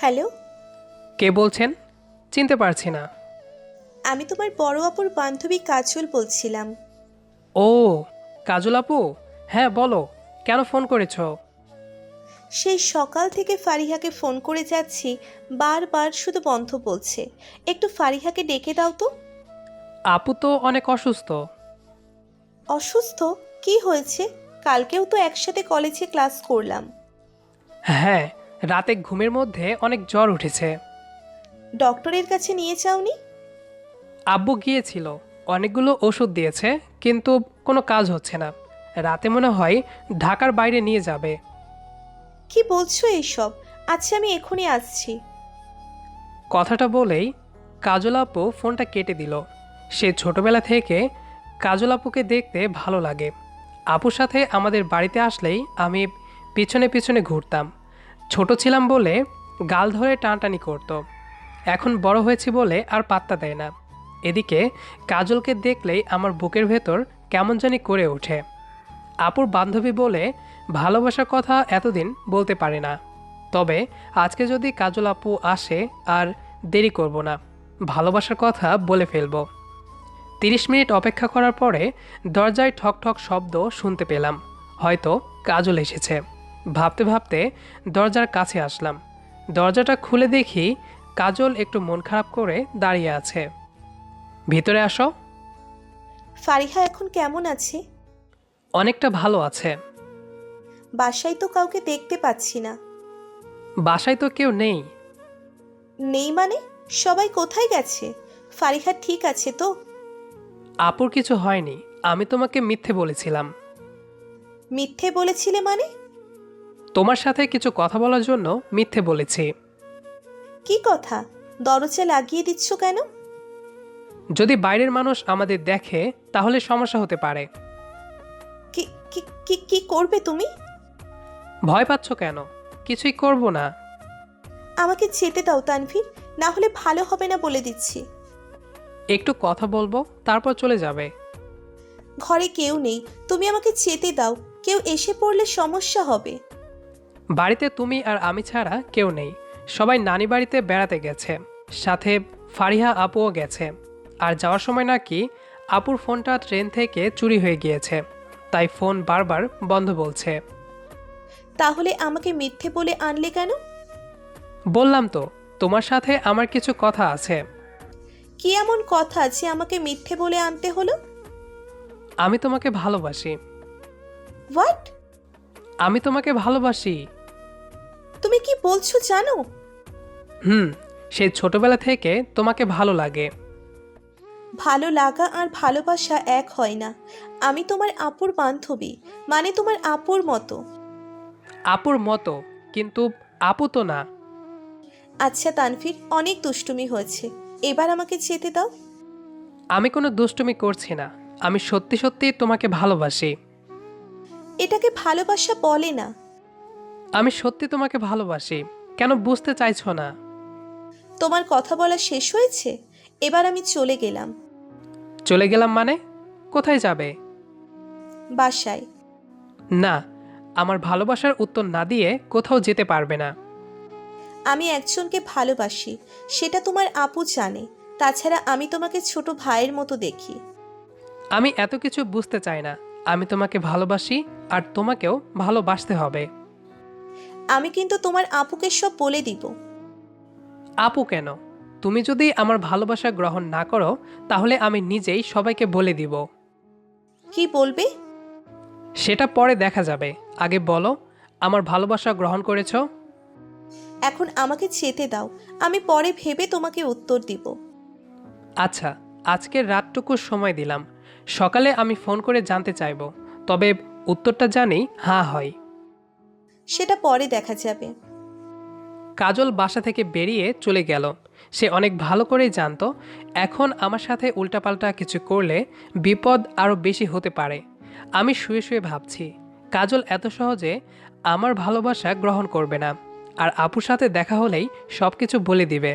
Hello? কে বলছেন? চিনতে পারছি না। আমি তোমার বড় অপর বান্ধবী কাজল বলছিলাম। ও কাজল আপু? হ্যাঁ বলো কেন ফোন করেছ? সেই সকাল থেকে ফারিহাকে ফোন করে যাচ্ছি বারবার শুধু বন্ধ বলছে। একটু ফারিহাকে ডেকে দাও তো। আপু তো অনেক অসুস্থ। অসুস্থ? কি হয়েছে? কালকেও তো একসাথে কলেজে ক্লাস করলাম। হ্যাঁ রাতে ঘুমের মধ্যে অনেক জ্বর উঠেছে। ডক্টরের কাছে নিয়ে যাওনি? আব্বু গিয়েছিল অনেকগুলো ওষুধ দিয়েছে কিন্তু কোনো কাজ হচ্ছে না। রাতে মনে হয় ঢাকার বাইরে নিয়ে যাবে। কি বলছো এইসব আচ্ছা আমি এখনই আসছি। কথাটা বলেই কাজল আপু ফোনটা কেটে দিল। সে ছোটবেলা থেকে কাজল আপুকে দেখতে ভালো লাগে। আপুর সাথে আমাদের বাড়িতে আসলেই আমি পিছনে পিছনে ঘুরতাম। ছোট ছিলাম বলে গাল ধরে টানটানি করতো। এখন বড় হয়েছি বলে আর পাত্তা দেয় না। এদিকে কাজলকে দেখলেই আমার বুকের ভেতর কেমন জানি করে ওঠে। আপুর বান্ধবী বলে ভালোবাসার কথা এতদিন বলতে পারে না। তবে আজকে যদি কাজল আপু আসে আর দেরি করব না, ভালোবাসার কথা বলে ফেলব। তিরিশ মিনিট অপেক্ষা করার পরে দরজায় ঠক ঠক শব্দ শুনতে পেলাম। হয়তো কাজল এসেছে। ভাবতে ভাবতে দরজার কাছে আসলাম। দরজাটা খুলে দেখি কাজল একটু মন খারাপ করে দাঁড়িয়ে আছে। ভিতরে আসো। ফারিহা এখন কেমন আছে? অনেকটা ভালো আছে। বাসায় তো কাউকে দেখতে পাচ্ছি না। বাসায় তো কেউ নেই। নেই মানে? সবাই কোথায় গেছে? ফারিহা ঠিক আছে তো? আপুর কিছু হয়নি আমি তোমাকে মিথ্যে বলেছিলাম। মিথ্যে বলেছিলে মানে? তোমার সাথে কিছু কথা বলার জন্য মিথ্যে বলেছি। কি কথা? দরজা লাগিয়ে দিচ্ছ কেন? যদি বাইরের মানুষ আমাদের দেখে তাহলে সমস্যা হতে পারে। কি কি কি কি করবে তুমি? ভয় পাচ্ছ কেন? কিছুই করব না। আমাকে যেতে দাও তানভীর। না হলে ভালো হবে না বলে দিচ্ছি। একটু কথা বলব তারপর চলে যাবে। ঘরে কেউ নেই। তুমি আমাকে যেতে দাও। কেউ এসে পড়লে সমস্যা হবে। বাড়িতে তুমি আর আমি ছাড়া কেউ নেই। সবাই নানি বাড়িতে বেড়াতে গেছে। সাথে ফারিহা আপুও গেছে। আর যাওয়ার সময় নাকি আপুর ফোনটা ট্রেন থেকে চুরি হয়ে গিয়েছে। তাই ফোন বারবার বন্ধ বলছে। তাহলে আমাকে মিথ্যে বলে আনলে কেন? বললাম তো তোমার সাথে আমার কিছু কথা আছে। কি এমন কথা যে আমাকে মিথ্যে বলে আনতে হলো? আমি তোমাকে ভালোবাসি। হোয়াট আমি তোমাকে ভালোবাসি। তুমি কি বলছো জানো? হুম সেই ছোটবেলা থেকে তোমাকে ভালো লাগে। ভালো লাগা আর ভালোবাসা এক হয় না। আমি তোমার আপুর বান্ধবী মানে তোমার আপুর মতো। আপুর মতো কিন্তু আপু তো না। আচ্ছা তানভীর অনেক দুষ্টুমি হয়েছে। এবার আমাকে যেতে দাও। আমি কোনো দুষ্টুমি করছি না। আমি সত্যি সত্যি তোমাকে ভালোবাসি। এটাকে ভালোবাসা বলে না। আমি সত্যি তোমাকে ভালোবাসি। কেন বুঝতে চাইছো না? তোমার কথা বলা শেষ হয়েছে? এবার আমি চলে গেলাম। চলে গেলাম মানে? কোথায় যাবে? বাসায়। না আমার ভালোবাসার উত্তর না দিয়ে কোথাও যেতে পারবে না। আমি একজনকে ভালোবাসি সেটা তোমার আপু জানে। তাছাড়া আমি তোমাকে ছোট ভাইয়ের মতো দেখি। আমি এত কিছু বুঝতে চাই না। আমি তোমাকে ভালোবাসি আর তোমাকেও ভালোবাসতে হবে। আমি কিন্তু তোমার আপুকে সব বলে দিব। আপু কেন? তুমি যদি আমার ভালোবাসা গ্রহণ না করো তাহলে আমি নিজেই সবাইকে বলে দিব। কি বলবে? সেটা পরে দেখা যাবে। আগে বলো আমার ভালোবাসা গ্রহণ করেছ? এখন আমাকে যেতে দাও। আমি পরে ভেবে তোমাকে উত্তর দিব। আচ্ছা আজকের রাতটুকু সময় দিলাম। সকালে আমি ফোন করে জানতে চাইব। তবে উত্তরটা জানি হ্যাঁ হয়। সেটা পরে দেখা যাবে। কাজল বাসা থেকে বেরিয়ে চলে গেল। সে অনেক ভালো করেই জানতো, এখন আমার সাথে উল্টাপাল্টা কিছু করলে বিপদ আরও বেশি হতে পারে। আমি শুয়ে শুয়ে ভাবছি, কাজল এত সহজে আমার ভালোবাসা গ্রহণ করবে না, আর আপুর সাথে দেখা হলেই সব কিছু বলে দিবে,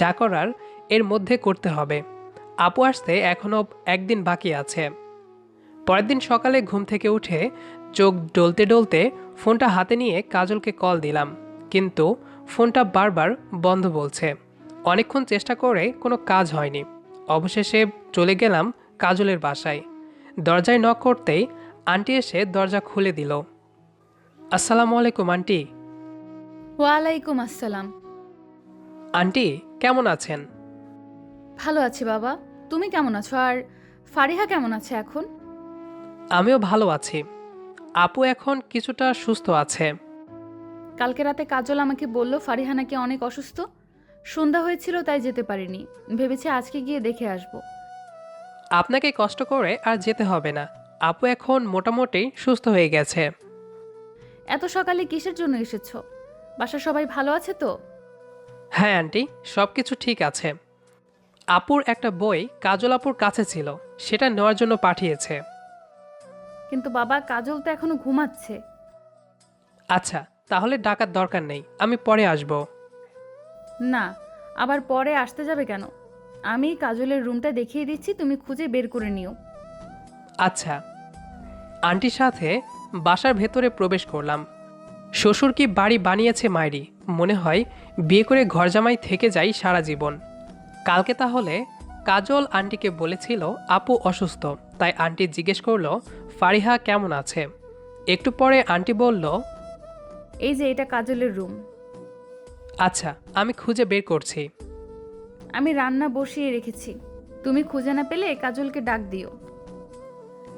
যা করার এর মধ্যে করতে হবে। আপু আসতে এখনও একদিন বাকি আছে। পরের দিন সকালে ঘুম থেকে উঠে চোখ ডলতে ডলতে ফোনটা হাতে নিয়ে কাজলকে কল দিলাম। কিন্তু ফোনটা বারবার বন্ধ বলছে। অনেকক্ষণ চেষ্টা করে কোনো কাজ হয়নি। অবশেষে চলে গেলাম কাজলের বাসায়। দরজায় নক করতেই আন্টি এসে দরজা খুলে দিল। আসসালামু আলাইকুম আন্টি। ওয়ালাইকুম আসসালাম। আন্টি কেমন আছেন? ভালো আছি বাবা। তুমি কেমন আছো? আর ফারিহা কেমন আছে এখন? আমিও ভালো আছি। আপু এখন কিছুটা সুস্থ আছে। কালকে রাতে কাজল আমাকে বলল ফারিহা নাকি অনেক অসুস্থ? সন্ধ্যা হয়েছিল তাই যেতে পারিনি। ভেবেছি আজকে গিয়ে দেখে আসব। আপনাকে কষ্ট করে আর যেতে হবে না। আপু এখন মোটামুটি সুস্থ হয়ে গেছে। এত সকালে কিসের জন্য এসেছ? বাসার সবাই ভালো আছে তো? হ্যাঁ আন্টি সব কিছু ঠিক আছে। আপুর একটা বই কাজল আপুর কাছে ছিল। সেটা নেওয়ার জন্য পাঠিয়েছে। কিন্তু বাবা কাজল তো এখনও ঘুমাচ্ছে। আচ্ছা তাহলে ডাকার দরকার নেই আমি পরে আসব। না আবার পরে আসতে যাবে কেন? আমি কাজলের রুমটা দেখিয়ে দিচ্ছি তুমি খুঁজে বের করে নিও। আচ্ছা। আন্টির সাথে বাসার ভেতরে প্রবেশ করলাম। শ্বশুর কি বাড়ি বানিয়েছে মায়েরি মনে হয় বিয়ে করে ঘর জামাই থেকে যাই সারা জীবন। কালকে তাহলে কাজল আন্টিকে বলেছিল আপু অসুস্থ। তাই আন্টি জিজ্ঞেস করল ফারিহা কেমন আছে? একটু পরে আন্টি বলল এই যে এটা কাজলের রুম। আচ্ছা আমি খুঁজে বের করছি। আমি রান্না বসিয়ে রেখেছি। তুমি খুঁজে না পেলে কাজলকে ডাক দিও।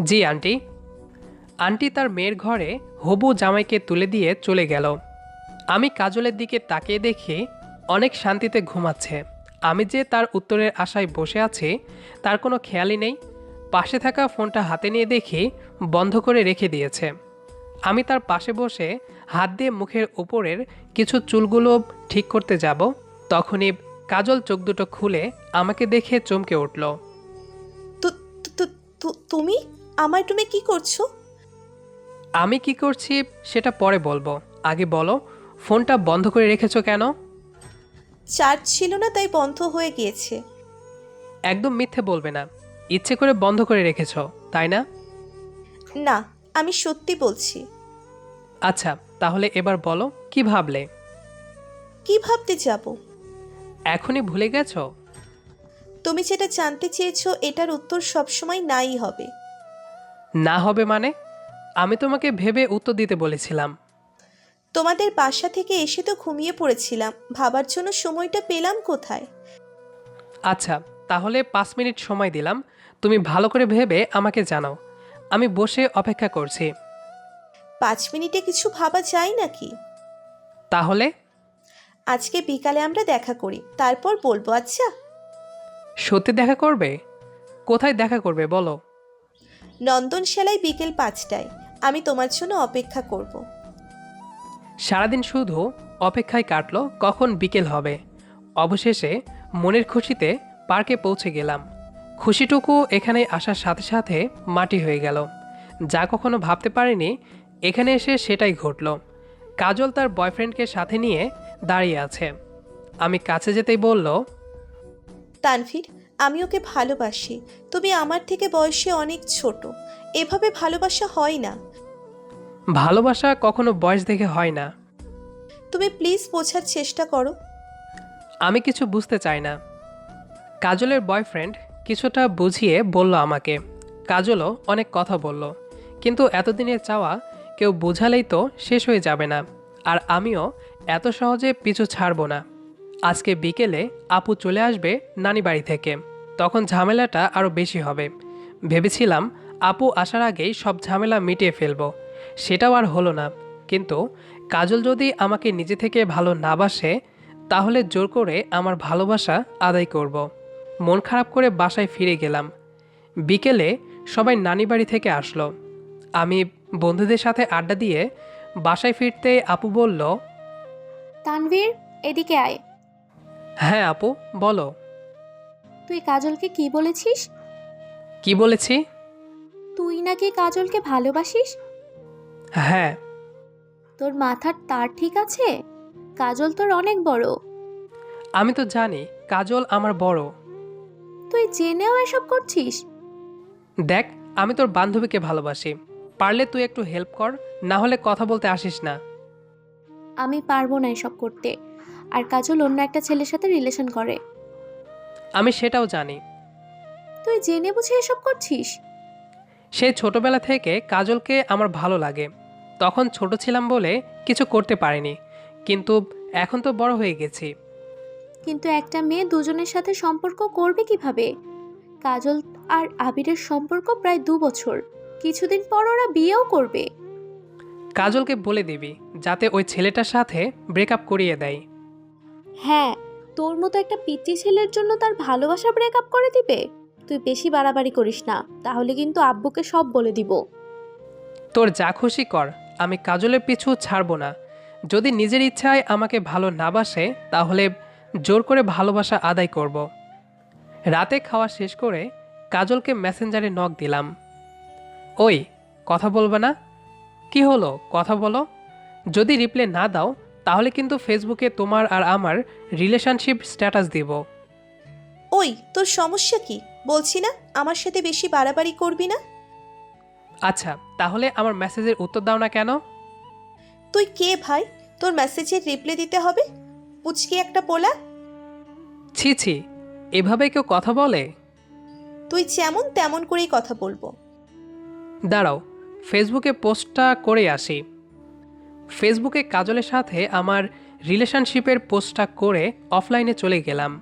জি আন্টি। আন্টি তার মেয়ের ঘরে হবু জামাইকে তুলে দিয়ে চলে গেল। আমি কাজলের দিকে তাকিয়ে দেখি অনেক শান্তিতে ঘুমাচ্ছে। আমি যে তার উত্তরের আশায় বসে আছি তার কোনো খেয়ালই নেই। পাশে থাকা ফোনটা হাতে নিয়ে দেখি বন্ধ করে রেখে দিয়েছে। আমি তার পাশে বসে হাত দিয়ে মুখের উপরের কিছু চুলগুলো ঠিক করতে যাব। তখনই কাজল চোখ দুটো খুলে আমাকে দেখে চমকে উঠল। তুমি? আমার রুমে কি করছ? আমি কি করছি সেটা পরে বলব। আগে বলো ফোনটা বন্ধ করে রেখেছো কেন? চার্জ ছিল না তাই বন্ধ হয়ে গিয়েছে। একদম মিথ্যে বলবে না। ইচ্ছে করে বন্ধ করে রেখেছ তাই না? না আমি সত্যি বলছি। আচ্ছা তাহলে এবার বলো কি ভাবলে? কি ভাবতে যাব? এখনই ভুলে গেছো? তুমি যেটা জানতে চেয়েছো এটার উত্তর সবসময় নাই হবে। না হবে মানে? আমি তোমাকে ভেবে উত্তর দিতে বলেছিলাম। তোমাদের বাসা থেকে এসে তো ঘুমিয়ে পড়েছিলাম ভাবার জন্য সময়টা পেলাম কোথায়? আচ্ছা তাহলে পাঁচ মিনিট সময় দিলাম। তুমি ভালো করে ভেবে আমাকে জানাও। আমি বসে অপেক্ষা করছি। পাঁচ মিনিটে কিছু ভাবা যায় নাকি? তাহলে? আজকে বিকালে আমরা দেখা করি। তারপর বলব আচ্ছা? সত্যি দেখা করবে? কোথায় দেখা করবে বলো? নন্দনশালায় বিকেল পাঁচটায়। আমি তোমার জন্য অপেক্ষা করব। সারাদিন শুধু অপেক্ষায় কাটলো কখন বিকেল হবে? অবশেষে মনের খুশিতে পার্কে পৌঁছে গেলাম। খুশিটুকু এখানে আসার সাথে সাথে মাটি হয়ে গেল। যা কখনো ভাবতে পারিনি এখানে এসে সেটাই ঘটলো। কাজল তার বয়ফ্রেন্ডকে সাথে নিয়ে দাঁড়িয়ে আছে। আমি কাছে যেতেই বলল তানভীর আমি ওকে ভালোবাসি। তুমি আমার থেকে বয়সে অনেক ছোট। এভাবে ভালোবাসা হয় না। ভালোবাসা কখনো বয়স দেখে হয় না। তুমি প্লিজ বোঝার চেষ্টা করো। আমি কিছু বুঝতে চাই না। কাজলের বয়ফ্রেন্ড কিছুটা বুঝিয়ে বলল আমাকে, কাজলও অনেক কথা বলল, কিন্তু এতদিনের চাওয়া কেউ বোঝালেই তো শেষ হয়ে যাবে না, আর আমিও এত সহজে পিছু ছাড়বো না আজকে বিকেলে আপু চলে আসবে নানি বাড়ি থেকে, তখন ঝামেলাটা আরও বেশি হবে ভেবেছিলাম আপু আসার আগেই সব ঝামেলা মিটিয়ে ফেলব, সেটাও আর হলো না, কিন্তু কাজল যদি আমাকে নিজে থেকে ভালো না বাসে, তাহলে জোর করে আমার ভালোবাসা আদায় করব। মন খারাপ করে বাসায় ফিরে গেলাম। বিকেলে সবাই নানি বাড়ি থেকে আসলো। আমি বন্ধুদের সাথে আড্ডা দিয়ে বাসায় ফিরতে আপু বলল তানভীর এদিকে আয়। হ্যাঁ আপু বলো। তুই কাজলকে কি বলেছিস? কি বলেছি? তুই নাকি কাজলকে ভালোবাসিস? হ্যাঁ। তোর মাথার তার ঠিক আছে? কাজল তোর অনেক বড়। আমি তো জানি কাজল আমার বড়। তুই জেনেও এসব করছিস? দেখ আমি তোর বান্ধবীকে ভালোবাসি। পারলে তুই একটু হেল্প কর না হলে কথা বলতে আসিস না। আমি পারব না এসব করতে। আর কাজল অন্য একটা ছেলের সাথে রিলেশন করে। আমি সেটাও জানি। তুই জেনে বুঝে এসব করছিস? সেই ছোটবেলা থেকে কাজলকে আমার ভালো লাগে। তখন ছোট ছিলাম বলে কিছু করতে পারিনি। কিন্তু এখন তো বড় হয়ে গেছি। কিন্তু একটা মেয়ে দুজনের সাথে সম্পর্ক করবে কীভাবে? কাজল আর আবিরের সম্পর্ক প্রায় দু বছর। কিছুদিন পর ওরা বিয়েও করবে। কাজলকে বলে দিবি যাতে ওই ছেলেটার সাথে ব্রেকআপ করিয়ে দেয়। হ্যাঁ তোর মতো একটা পিচ্চি ছেলের জন্য তার ভালোবাসা ব্রেকআপ করে দিবে? তুই বেশি বাড়াবাড়ি করিস না তাহলে কিন্তু আব্বুকে সব বলে দিব। তোর যা খুশি কর আমি কাজলের পিছু ছাড়বো না। যদি নিজের ইচ্ছায় আমাকে ভালো না বাসে তাহলে জোর করে ভালোবাসা আদায় করব। রাতে খাওয়া শেষ করে কাজলকে মেসেঞ্জারে নখ দিলাম। ওই কথা বলবে না? কি হলো? কথা বলো। যদি রিপ্লে না দাও তাহলে কিন্তু ফেসবুকে তোমার আর আমার রিলেশনশিপ স্ট্যাটাস দিব। ওই তোর সমস্যা কি? বলছি না আমার সাথে বেশি বাড়াবাড়ি করবি না? আচ্ছা তাহলে আমার মেসেজের উত্তর দাও না কেন? তুই কে ভাই? তোর মেসেজের রিপ্লাই দিতে হবে? পুচকি একটা পোলা? ছি ছি এভাবে কেউ কথা বলে? তুই যেমন তেমন করেই কথা বলব। দাঁড়াও ফেসবুকে পোস্টটা করে আসি। ফেসবুকে কাজলের সাথে আমার রিলেশনশিপের পোস্টটা করে অফলাইনে চলে গেলাম।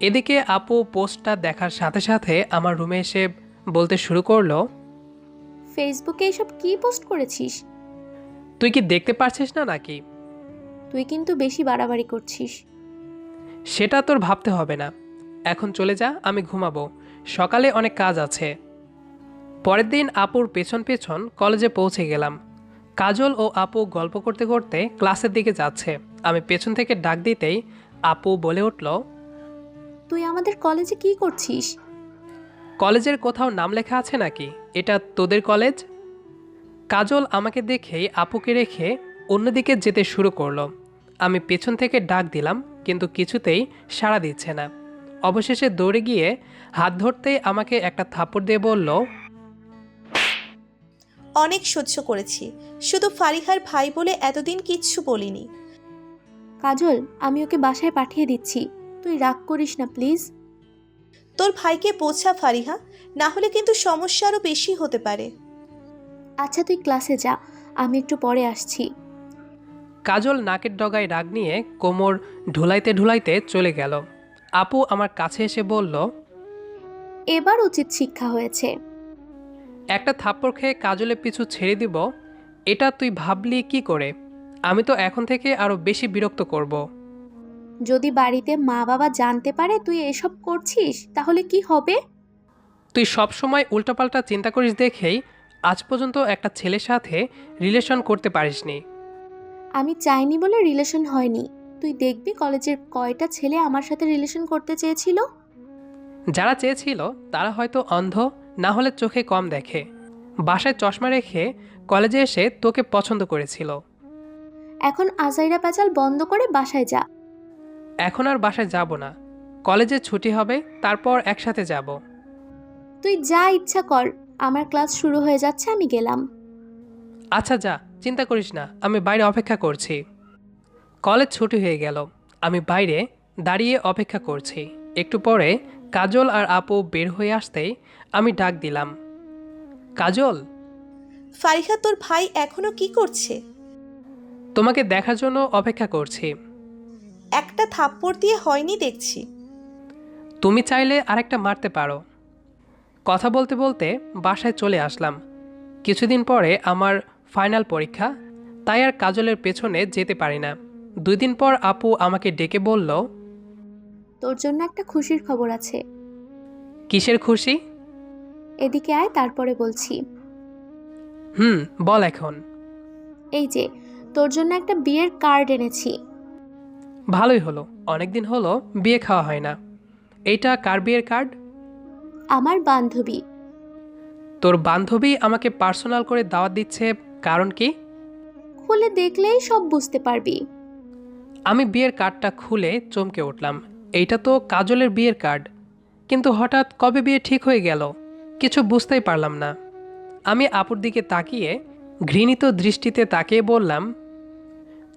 এদিকে আপু পোস্টটা দেখার সাথে সাথে আমার রুমে এসে বলতে শুরু করল ফেসবুকে এসব কি পোস্ট করেছিস? তুই কি দেখতে পারছিস না নাকি? তুই কিন্তু বেশি বাড়াবাড়ি করছিস। সেটা তোর ভাবতে হবে না। এখন চলে যা আমি ঘুমাবো। সকালে অনেক কাজ আছে। পরের দিন আপুর পেছন পেছন কলেজে পৌঁছে গেলাম। কাজল ও আপু গল্প করতে করতে ক্লাসের দিকে যাচ্ছে। আমি পেছন থেকে ডাক দিতেই আপু বলে উঠল তুই আমাদের কলেজে কি করছিস? কলেজের কোথাও নাম লেখা আছে নাকি? এটা তোদের কলেজ? কাজল আমাকে দেখেই আপুকে রেখে অন্যদিকে যেতে শুরু করল। আমি পেছন থেকে ডাক দিলাম কিন্তু কিছুতেই সাড়া দিচ্ছে না। অবশেষে দৌড়ে গিয়ে হাত ধরতেই আমাকে একটা থাপড় দিয়ে বলল অনেক সহ্য করেছি। শুধু ফারিহার ভাই বলে এতদিন কিচ্ছু বলিনি। কাজল আমি ওকে বাসায় পাঠিয়ে দিচ্ছি। তুই রাগ করিস না প্লিজ। তোর ভাইকে বোঝা ফারিহা না হলে কিন্তু সমস্যা আরও বেশি হতে পারে। আচ্ছা তুই ক্লাসে যা। আমি একটু পরে আসছি। কাজল নাকের ডগায় রাগ নিয়ে কোমর ঢুলাইতে ঢুলাইতে চলে গেল। আপু আমার কাছে এসে বলল এবার উচিত শিক্ষা হয়েছে। একটা থাপ্পড় খেয়ে কাজলের পিছু ছেড়ে দিব এটা তুই ভাবলি কি করে? আমি তো এখন থেকে আরও বেশি বিরক্ত করব। যদি বাড়িতে মা বাবা জানতে পারে তুই এসব করছিস তাহলে কি হবে? তুই সবসময় উল্টাপাল্টা চিন্তা করিস দেখেই আজ পর্যন্ত একটা ছেলের সাথে রিলেশন করতে পারিসনি। আমি চাইনি বলে রিলেশন হয়নি। তুই দেখবি কলেজের কয়টা ছেলে আমার সাথে রিলেশন করতে চেয়েছিল? যারা চেয়েছিল তারা হয়তো অন্ধ না হলে চোখে কম দেখে। বাসায় চশমা রেখে কলেজে এসে তোকে পছন্দ করেছিল। এখন আজাইরা প্যাচাল বন্ধ করে বাসায় যা। এখন আর বাসায় যাব না। কলেজে ছুটি হবে তারপর একসাথে যাব। তুই যা ইচ্ছা কর আমার ক্লাস শুরু হয়ে যাচ্ছে আমি গেলাম। আচ্ছা যা। চিন্তা করিস না আমি বাইরে অপেক্ষা করছি। কলেজ ছুটি হয়ে গেল আমি বাইরে দাঁড়িয়ে অপেক্ষা করছি। একটু পরে কাজল আর আপু বের হয়ে আসতেই আমি ডাক দিলাম কাজল? ফারিহা তোর ভাই এখনও কি করছে? তোমাকে দেখার জন্য অপেক্ষা করছি। একটা থাপ্পড় দিয়ে হয়নি দেখছি। তুমি চাইলে আরেকটা মারতে পারো। কথা বলতে বলতে বাসায় চলে আসলাম। কিছুদিন পরে আমার ফাইনাল পরীক্ষা তাই আর কাজলের পেছনে যেতে পারি না। দুই দিন পর আপু আমাকে ডেকে বলল তোর জন্য একটা খুশির খবর আছে। কিসের খুশি? এদিকে আয় তারপরে বলছি। হুম বল এখন। এই যে তোর জন্য একটা বিয়ের কার্ড এনেছি। ভালোই হলো অনেকদিন হলো বিয়ে খাওয়া হয় না। এইটা কার বিয়ের কার্ড? আমার বান্ধবী। তোর বান্ধবী আমাকে পার্সোনাল করে দাওয়াত দিচ্ছে কারণ কি? খুলে দেখলেই সব বুঝতে পারবি। আমি বিয়ের কার্ডটা খুলে চমকে উঠলাম। এইটা তো কাজলের বিয়ের কার্ড। কিন্তু হঠাৎ কবে বিয়ে ঠিক হয়ে গেল? কিছু বুঝতেই পারলাম না। আমি আপুর দিকে তাকিয়ে ঘৃণিত দৃষ্টিতে তাকিয়ে বললাম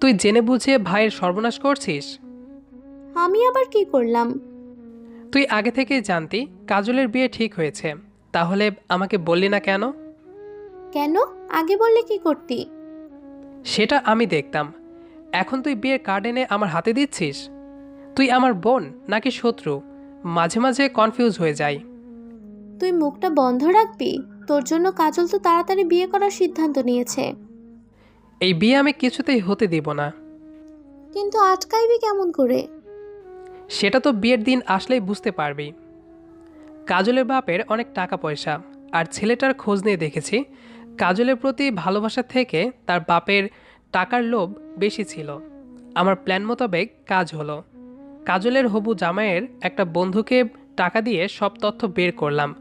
তুই জেনে বুঝে ভাইয়ের সর্বনাশ করছিস? আমি আবার কি করলাম? তুই আগে থেকেই জানতি কাজলের বিয়ে ঠিক হয়েছে। তাহলে আমাকে বললি না কেন? কেন? আগে বললে কি করতি? সেটা আমি দেখতাম। এখন তুই বিয়ের কার্ড এনে আমার হাতে দিচ্ছিস? তুই আমার বোন নাকি শত্রু? মাঝে মাঝে কনফিউজ হয়ে যাই। তুই মুখটা বন্ধ রাখবি? তোর জন্য কাজল তো তাড়াতাড়ি বিয়ে করার সিদ্ধান্ত নিয়েছে। এই বিয়ে আমি কিছুতেই হতে দিব না। কিন্তু আটকাইবি কেমন করে? সেটা তো বিয়ের দিন আসলেই বুঝতে পারবি। কাজলের বাপের অনেক টাকা পয়সা আর ছেলেটার খোঁজ নিয়ে দেখেছি। কাজলের প্রতি ভালোবাসা থেকে তার বাপের টাকার লোভ বেশি ছিল। আমার প্ল্যান মোতাবেক কাজ হলো। কাজলের হবু জামাইয়ের একটা বন্ধুকে টাকা দিয়ে সব তথ্য বের করলাম।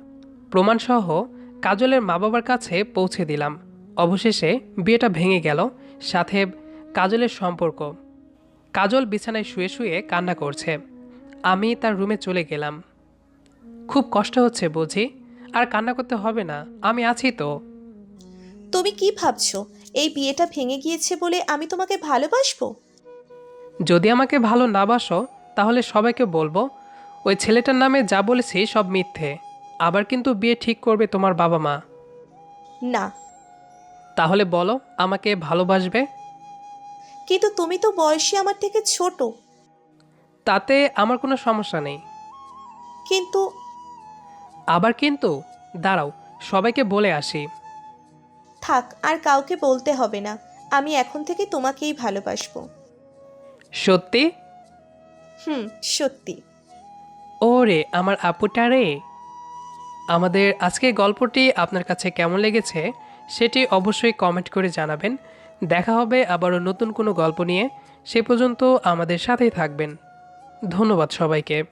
প্রমাণসহ কাজলের মা বাবার কাছে পৌঁছে দিলাম। অবশেষে বিয়েটা ভেঙে গেল, সাথে কাজলের সম্পর্ক। কাজল বিছানায় শুয়ে শুয়ে কান্না করছে। আমি তার রুমে চলে গেলাম। খুব কষ্ট হচ্ছে বুঝি? আর কান্না করতে হবে না, আমি আছি তো। তুমি কি ভাবছ? এই বিয়েটা ভেঙে গিয়েছে বলে আমি তোমাকে ভালোবাসবো? যদি আমাকে ভালো না বাসো তাহলে সবাইকে বলব ওই ছেলেটার নামে যা বলেছি সব মিথ্যে। আবার কিন্তু বিয়ে ঠিক করবে তোমার বাবা মা। না। তাহলে বলো আমাকে ভালোবাসবে? কিন্তু তুমি তো বয়সে আমার থেকে ছোট। তাতে আমার কোনো সমস্যা নেই। কিন্তু আবার কিন্তু দাঁড়াও সবাইকে বলে আসি। থাক আর কাউকে বলতে হবে না। আমি এখন থেকে তোমাকেই ভালোবাসবো। সত্যি? হুম সত্যি। ওরে আমার আপুটা রে। আমাদের আজকের গল্পটি আপনার কাছে কেমন লেগেছে সেটি অবশ্যই কমেন্ট করে জানাবেন। দেখা হবে আবারও নতুন কোনো গল্প নিয়ে। সে পর্যন্ত আমাদের সাথেই থাকবেন। ধন্যবাদ সবাইকে।